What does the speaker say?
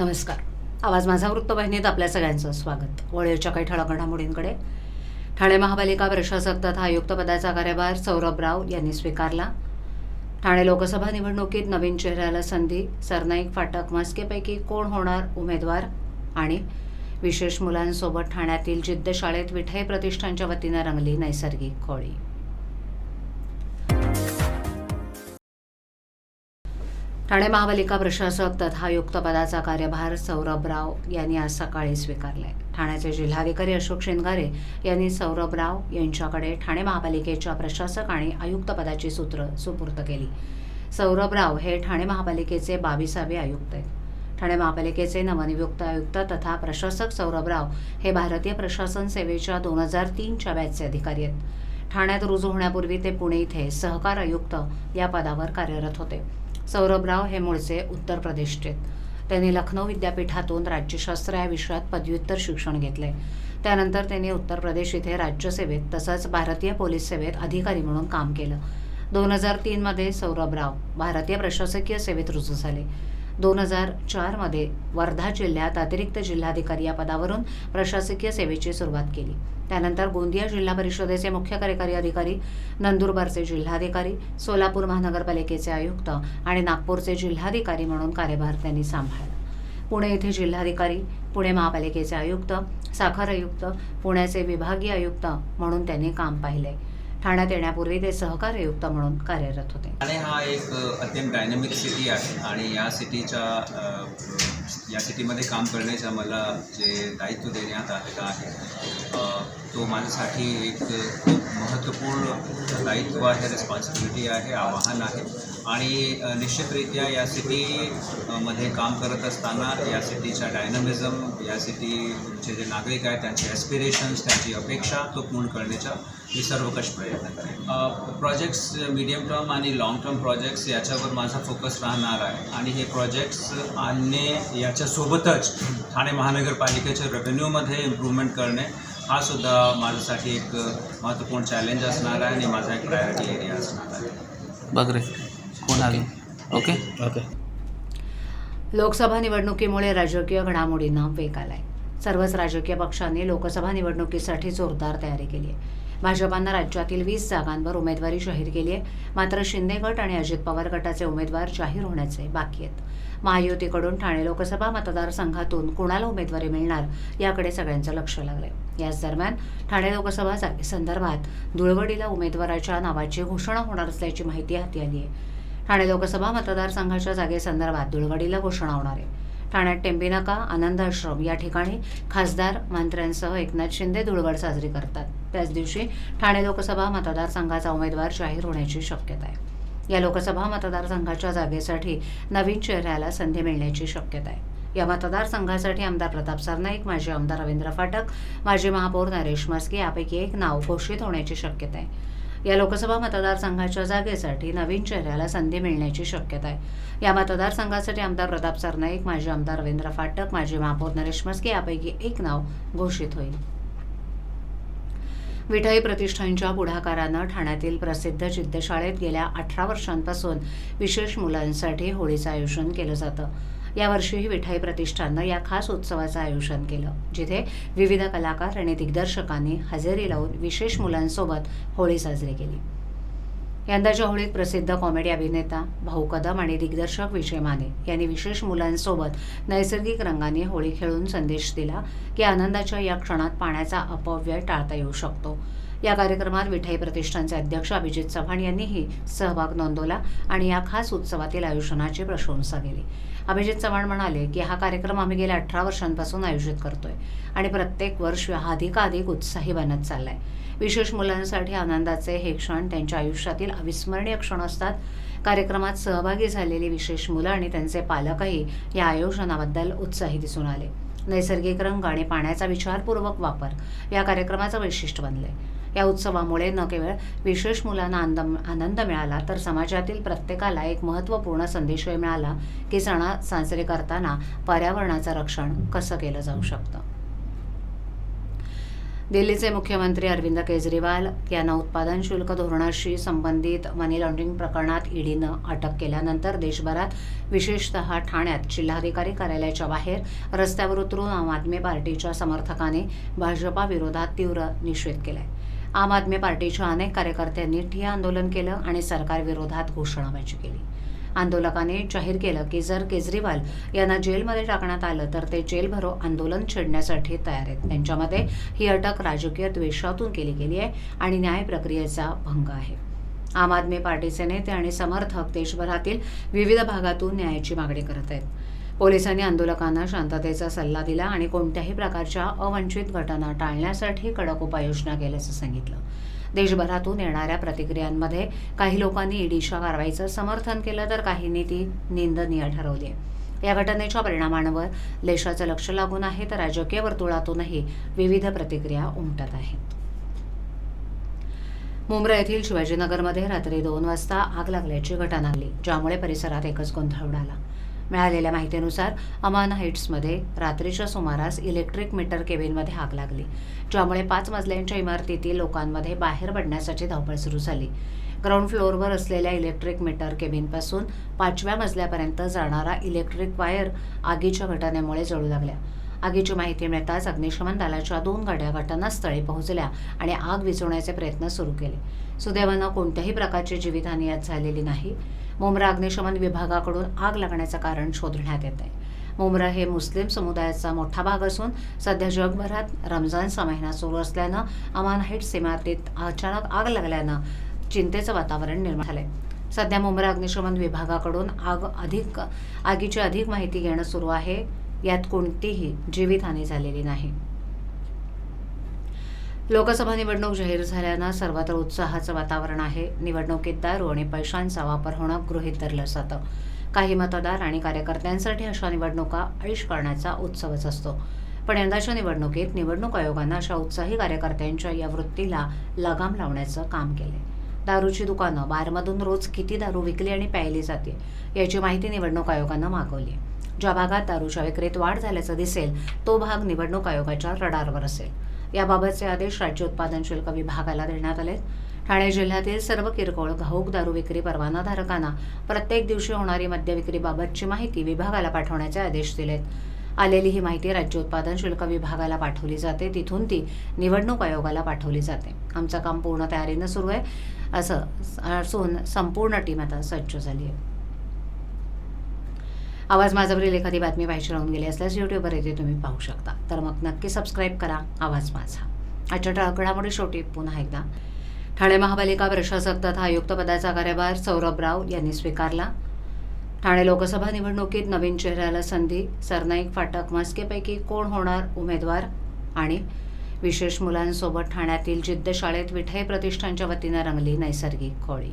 नमस्कार. आवाज माझा वृत्तवाहिनीत आपल्या सगळ्यांचं स्वागत. वळेच्या काही ठळक घडामोडींकडे. ठाणे महापालिका प्रशासक तथा आयुक्त पदाचा कार्यभार सौरभ राव यांनी स्वीकारला. ठाणे लोकसभा निवडणुकीत नवीन चेहऱ्याला संधी सरनाईक फाटक मस्केपैकी कोण होणार उमेदवार आणि विशेष मुलांसोबत ठाण्यातील जिद्द शाळेत विठई प्रतिष्ठानच्या वतीनं रंगली नैसर्गिक होळी. ठाणे महापालिका प्रशासक तथा आयुक्तपदाचा कार्यभार सौरभ राव यांनी आज सकाळी स्वीकारलाय. ठाण्याचे जिल्हाधिकारी अशोक शिंगारे यांनी सौरभ राव यांच्याकडे ठाणे महापालिकेच्या प्रशासक आणि आयुक्तपदाची सूत्र सुपूर्त केली. सौरभ राव हे ठाणे महापालिकेचे बावीसावे आयुक्त आहेत. ठाणे महापालिकेचे नवनियुक्त आयुक्त तथा प्रशासक सौरभ राव हे भारतीय प्रशासन सेवेच्या दोन हजार तीनच्या बॅचचे अधिकारी आहेत. ठाण्यात रुजू होण्यापूर्वी ते पुणे इथे सहकार आयुक्त या पदावर कार्यरत होते. सौरभराव हे मूळचे उत्तर प्रदेशचे. त्यांनी लखनौ विद्यापीठातून राज्यशास्त्र या विषयात पदव्युत्तर शिक्षण घेतले. त्यानंतर त्यांनी उत्तर प्रदेश इथे राज्यसेवेत तसंच भारतीय पोलीस सेवेत अधिकारी म्हणून काम केलं. दोन हजार तीनमध्ये सौरभराव भारतीय प्रशासकीय सेवेत रुजू झाले. दोन हजार चारमध्ये वर्धा जिल्ह्यात अतिरिक्त जिल्हाधिकारी या पदावरून प्रशासकीय सेवेची सुरुवात केली. त्यानंतर गोंदिया जिल्हा परिषदेचे मुख्य कार्यकारी अधिकारी नंदुरबारचे जिल्हाधिकारी सोलापूर महानगरपालिकेचे आयुक्त आणि नागपूरचे जिल्हाधिकारी म्हणून कार्यभार त्यांनी सांभाळला. पुणे येथे जिल्हाधिकारी पुणे महापालिकेचे आयुक्त साखर आयुक्त पुण्याचे विभागीय आयुक्त म्हणून त्यांनी काम पाहिले. ठाण्यात येण्यापूर्वी ते सहकार आयुक्त म्हणून कार्यरत होते. ठाणे हा एक अत्यंत डायनॅमिक सिटी आहे आणि या सिटीच्या या सिटीमध्ये काम करण्याचा मला जे दायित्व देण्यात आलेलं आहे तो माझ्यासाठी एक खूप महत्त्वपूर्ण दायित्व आहे रिस्पॉन्सिबिलिटी आहे आव्हान आहे. आणि निश्चितरित्या या सिटी मध्ये काम करत असताना या सिटीच्या डायनॅमिझम या सिटीचे जे नागरिक आहेत त्यांचे ॲस्पिरेशन्स त्यांची अपेक्षा तो पूर्ण करण्याचा मी सर्वकष प्रयत्न करेन. प्रोजेक्ट्स मीडियम टर्म आणि लाँग टर्म प्रोजेक्ट्स याच्यावर माझा फोकस राहणार आहे. आणि हे प्रोजेक्ट्स आणणे याच्यासोबतच ठाणे महानगरपालिकेच्या रेव्हेन्यूमध्ये इम्प्रूव्हमेंट करणे हा सुद्धा माझ्यासाठी एक महत्त्वपूर्ण चॅलेंज असणार आहे आणि माझा एक प्रायोरिटी एरिया असणार आहे. बघ रे कोण आलं? ओके? ओके. लोकसभा निवडणुकीमुळे राजकीय घडामोडींना वेग आलाय. सर्वच राजकीय पक्षांनी लोकसभा निवडणुकीसाठी जोरदार तयारी केली आहे. भाजपानं राज्यातील वीस जागांवर उमेदवारी जाहीर केली आहे. मात्र शिंदे गट आणि अजित पवार गटाचे उमेदवार जाहीर होण्याचे बाकी आहेत. महायुतीकडून ठाणे लोकसभा मतदारसंघातून कुणाला उमेदवारी मिळणार याकडे सगळ्यांचं लक्ष लागलंय. याच दरम्यान ठाणे लोकसभा जागेसंदर्भात धुळवडीला उमेदवाराच्या नावाची घोषणा होणार असल्याची माहिती हाती आली आहे. ठाणे लोकसभा मतदारसंघाच्या जागेसंदर्भात धुळवडीला घोषणा होणार आहे. ठाण्यात टेंबिनाका आनंदाश्रम या ठिकाणी खासदार मंत्र्यांसह एकनाथ शिंदे धुळवड साजरी करतात. त्याच दिवशी ठाणे लोकसभा मतदारसंघाचा उमेदवार जाहीर होण्याची शक्यता आहे. या लोकसभा मतदारसंघाच्या जागेसाठी नवीन चेहऱ्याला संधी मिळण्याची शक्यता आहे. या मतदारसंघासाठी आमदार प्रताप सरनाईक माजी आमदार रवींद्र फाटक माजी महापौर नरेश मस्के यापैकी एक नाव घोषित होण्याची शक्यता आहे. या लोकसभा मतदारसंघाच्या जागेसाठी नवीन चेहऱ्याला संधी मिळण्याची शक्यता आहे. या मतदारसंघासाठी आमदार प्रताप सरनाईक माजी आमदार रवींद्र फाटक माजी महापौर नरेश मस्के यापैकी एक नाव घोषित होईल. विठाई प्रतिष्ठानच्या पुढाकारानं ठाण्यातील प्रसिद्ध चित्तशाळेत गेल्या अठरा वर्षांपासून विशेष मुलांसाठी होळीचं आयोजन केलं जातं. यावर्षीही विठाई प्रतिष्ठाननं या खास उत्सवाचं आयोजन केलं जिथे विविध कलाकार आणि दिग्दर्शकांनी हजेरी लावून विशेष मुलांसोबत होळी साजरी केली. यंदाच्या होळीत प्रसिद्ध कॉमेडी अभिनेता भाऊ कदम आणि दिग्दर्शक विजय माने यांनी विशेष मुलांसोबत नैसर्गिक रंगाने होळी खेळून संदेश दिला की आनंदाच्या या क्षणात पाण्याचा अपव्यय टाळता येऊ शकतो. या कार्यक्रमात विठाई प्रतिष्ठानचे अध्यक्ष अभिजित चव्हाण यांनीही सहभाग नोंदवला आणि या खास उत्सवातील आयोजनाची प्रशंसा केली. अभिजित चव्हाण म्हणाले की हा कार्यक्रम आम्ही गेल्या अठरा वर्षांपासून आयोजित करतोय आणि प्रत्येक वर्ष हा अधिकाधिक उत्साही बनत चाललाय. विशेष मुलांसाठी आनंदाचे हे क्षण त्यांच्या आयुष्यातील अविस्मरणीय क्षण असतात. कार्यक्रमात सहभागी झालेली विशेष मुलं आणि त्यांचे पालकही या आयोजनाबद्दल उत्साही दिसून आले. नैसर्गिक रंग आणि पाण्याचा विचारपूर्वक वापर या कार्यक्रमाचं वैशिष्ट्य बनले या उत्सवामुळे न केवळ विशेष मुलांना आनंद आनंद मिळाला तर समाजातील प्रत्येकाला एक महत्त्वपूर्ण संदेशही मिळाला की सणा साजरे करताना पर्यावरणाचं रक्षण कसं केलं जाऊ शकतं. दिल्लीचे मुख्यमंत्री अरविंद केजरीवाल यांना उत्पादन शुल्क धोरणाशी संबंधित मनी लॉन्ड्रिंग प्रकरणात ईडीनं अटक केल्यानंतर देशभरात विशेषतः ठाण्यात जिल्हाधिकारी कार्यालयाच्या बाहेर रस्त्यावर उतरून आम आदमी पार्टीच्या समर्थकाने भाजपा विरोधात तीव्र निषेध केलाय. आम आदमी पार्टीच्या अनेक कार्यकर्त्यांनी ठिय्या आंदोलन केलं आणि सरकारविरोधात घोषणाबाजी केली. आंदोलकाने जाहीर केलं की जर केजरीवाल यांना जेलमध्ये टाकण्यात आलं तर ते जेल भरो आंदोलन छेडण्यासाठी तयार आहेत. त्यांच्यामध्ये ही अटक राजकीय द्वेषातून केली गेली आहे आणि न्याय प्रक्रियेचा भंग आहे. आम आदमी पार्टीचे नेते आणि समर्थक देशभरातील विविध भागातून न्यायाची मागणी करत आहेत. पोलिसांनी आंदोलकांना शांततेचा सल्ला दिला आणि कोणत्याही प्रकारच्या अवंचित घटना टाळण्यासाठी कडक उपाययोजना केल्याचं सांगितलं. देशभरातून येणाऱ्या प्रतिक्रियांमध्ये काही लोकांनी ईडीच्या कारवाईचं समर्थन केलं तर काहींनी ती निंदनीय ठरवली. आहे या घटनेच्या परिणामांवर देशाचं लक्ष लागून आहे तर राजकीय वर्तुळातूनही विविध प्रतिक्रिया उमटत आहेत. मुंब्रा येथील शिवाजीनगरमध्ये रात्री दोन वाजता आग लागल्याची घटना आली ज्यामुळे परिसरात एकच गोंधळ उडाला. मिळालेल्या माहितीनुसार अमान हाईट्समध्ये रात्रीच्या सुमारास इलेक्ट्रिक मीटर केबिनमध्ये आग लागली ज्यामुळे पाच मजल्यांच्या इमारतीतील लोकांमध्ये बाहेर पडण्यासाठी धावपळ सुरू झाली. ग्राउंड फ्लोअरवर असलेल्या इलेक्ट्रिक मीटर केबिनपासून पाचव्या मजल्यापर्यंत जाणारा इलेक्ट्रिक वायर आगीच्या घटनेमुळे जळू लागल्या. आगीची माहिती मिळताच अग्निशमन दलाच्या दोन गाड्या घटनास्थळी पोहोचल्या आणि आग विझवण्याचे प्रयत्न सुरू केले. सुदैवानं कोणत्याही प्रकारची जीवितहानी यात झालेली नाही. मुंब्रा अग्निशमन विभागाकडून आग लागण्याचं कारण शोधण्यात येत आहे मुंब्रा हे मुस्लिम समुदायाचा मोठा भाग असून सध्या जगभरात रमजानचा महिना सुरू असल्यानं अमान हाईट्स इमारतीत अचानक आग लागल्यानं चिंतेचं वातावरण निर्माण झालंय. सध्या मुंब्रा अग्निशमन विभागाकडून आग अधिक आगीची अधिक माहिती घेणं सुरू आहे. यात कोणतीही जीवितहानी झालेली नाही. लोकसभा निवडणूक जाहीर झाल्यानं सर्वत्र उत्साहाचं वातावरण आहे. निवडणुकीत दारू आणि पैशांचा वापर होणं गृहीत धरलं जातं. काही मतदार आणि कार्यकर्त्यांसाठी अशा निवडणुका आळीश करण्याचा उत्सवच असतो. पण यंदाच्या निवडणुकीत निवडणूक आयोगानं अशा उत्साही कार्यकर्त्यांच्या या वृत्तीला लगाम लावण्याचं काम केलंय. दारूची दुकानं बारमधून रोज किती दारू विकली आणि प्यायली जाते याची माहिती निवडणूक आयोगानं मागवली ज्या भागात दारूच्या विक्रीत वाढ झाल्याचं दिसेल तो भाग निवडणूक आयोगाच्या रडारवर असेल. याबाबतचे आदेश राज्य उत्पादन शुल्क विभागाला देण्यात आले ठाणे जिल्ह्यातील सर्व किरकोळ घाऊक दारू विक्री परवानाधारकांना प्रत्येक दिवशी होणारी मद्य विक्रीबाबतची माहिती विभागाला पाठवण्याचे आदेश दिलेत आलेली ही माहिती राज्य उत्पादन शुल्क विभागाला पाठवली जाते. तिथून ती निवडणूक आयोगाला पाठवली जाते. आमचं काम पूर्ण तयारीनं सुरू आहे. असं असून संपूर्ण टीम आता सज्ज झाली आहे. आवाज माझावरील एखादी बातमी पाहिजे राहून गेली असल्यास यूट्यूबवर येथे तुम्ही पाहू शकता. तर मग नक्की सबस्क्राईब करा आवाज माझा. आजच्या ठळकडामुळे शेवटी पुन्हा एकदा. ठाणे महापालिका प्रशासक तथा आयुक्त पदाचा कार्यभार सौरभ राव यांनी स्वीकारला. ठाणे लोकसभा निवडणुकीत नवीन चेहऱ्याला संधी सरनाईक फाटक मस्केपैकी कोण होणार उमेदवार आणि विशेष मुलांसोबत ठाण्यातील जिद्द शाळेत विठई प्रतिष्ठानच्या वतीनं रंगली नैसर्गिक होळी.